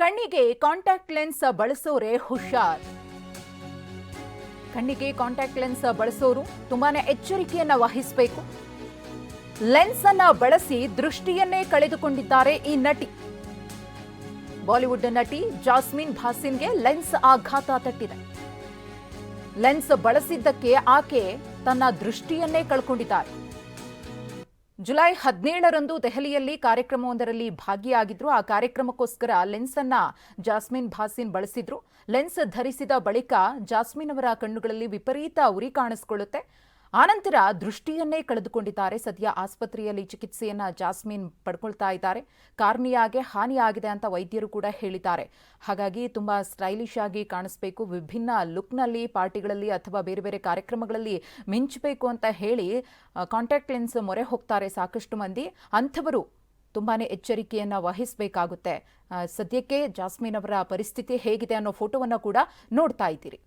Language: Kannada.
ಕಣ್ಣಿಗೆ ಕಾಂಟ್ಯಾಕ್ಟ್ ಲೆನ್ಸ್ ಬಳಸೋರೆ ಹುಷಾರ್. ಕಣ್ಣಿಗೆ ಕಾಂಟ್ಯಾಕ್ಟ್ ಲೆನ್ಸ್ ಬಳಸೋರು ತುಂಬಾನೇ ಎಚ್ಚರಿಕೆಯನ್ನ ವಹಿಸಬೇಕು. ಲೆನ್ಸ್ ಅನ್ನ ಬಳಸಿ ದೃಷ್ಟಿಯನ್ನೇ ಕಳೆದುಕೊಂಡಿದ್ದಾರೆ ಈ ನಟಿ. ಬಾಲಿವುಡ್ ನಟಿ ಜಾಸ್ಮಿನ್ ಭಾಸಿನ್ಗೆ ಲೆನ್ಸ್ ಆಘಾತ ತಟ್ಟಿದೆ. ಲೆನ್ಸ್ ಬಳಸಿದ್ದಕ್ಕೆ ಆಕೆ ತನ್ನ ದೃಷ್ಟಿಯನ್ನೇ ಕಳ್ಕೊಂಡಿದ್ದಾರೆ. ಜುಲೈ ಹದಿನೇಳರಂದು ದೆಹಲಿಯಲ್ಲಿ ಕಾರ್ಯಕ್ರಮವೊಂದರಲ್ಲಿ ಭಾಗಿಯಾಗಿದ್ರು. ಆ ಕಾರ್ಯಕ್ರಮಕ್ಕೋಸ್ಕರ ಲೆನ್ಸ್ ಅನ್ನ ಜಾಸ್ಮಿನ್ ಭಾಸಿನ್ ಬಳಸಿದ್ರು. ಲೆನ್ಸ್ ಧರಿಸಿದ ಬಳಿಕ ಜಾಸ್ಮಿನ್ ಅವರ ಕಣ್ಣುಗಳಲ್ಲಿ ವಿಪರೀತ ಉರಿ ಕಾಣಿಸಿಕೊಳ್ಳುತ್ತೆ. ಆನಂತರ ದೃಷ್ಟಿಯನ್ನೇ ಕಳೆದುಕೊಂಡಿದ್ದಾರೆ. ಸದ್ಯ ಆಸ್ಪತ್ರೆಯಲ್ಲಿ ಚಿಕಿತ್ಸೆಯನ್ನ ಜಾಸ್ಮಿನ್ ಪಡ್ಕೊಳ್ತಾ ಇದ್ದಾರೆ. ಕಾರ್ನಿಯಾಗೆ ಹಾನಿಯಾಗಿದೆ ಅಂತ ವೈದ್ಯರು ಕೂಡ ಹೇಳಿದ್ದಾರೆ. ಹಾಗಾಗಿ ತುಂಬಾ ಸ್ಟೈಲಿಶ್ ಆಗಿ ಕಾಣಿಸ್ಬೇಕು. ವಿಭಿನ್ನ ಲುಕ್ನಲ್ಲಿ ಪಾರ್ಟಿಗಳಲ್ಲಿ ಅಥವಾ ಬೇರೆ ಬೇರೆ ಕಾರ್ಯಕ್ರಮಗಳಲ್ಲಿ ಮಿಂಚಬೇಕು ಅಂತ ಹೇಳಿ ಕಾಂಟ್ಯಾಕ್ಟ್ ಲೆನ್ಸ್ ಮೊರೆ ಹೋಗ್ತಾರೆ ಸಾಕಷ್ಟು ಮಂದಿ. ಅಂಥವರು ತುಂಬಾನೇ ಎಚ್ಚರಿಕೆಯನ್ನ ವಹಿಸಬೇಕಾಗುತ್ತೆ. ಸದ್ಯಕ್ಕೆ ಜಾಸ್ಮಿನ್ ಅವರ ಪರಿಸ್ಥಿತಿ ಹೇಗಿದೆ ಅನ್ನೋ ಫೋಟೋವನ್ನು ಕೂಡ ನೋಡ್ತಾ ಇದ್ದೀರಿ.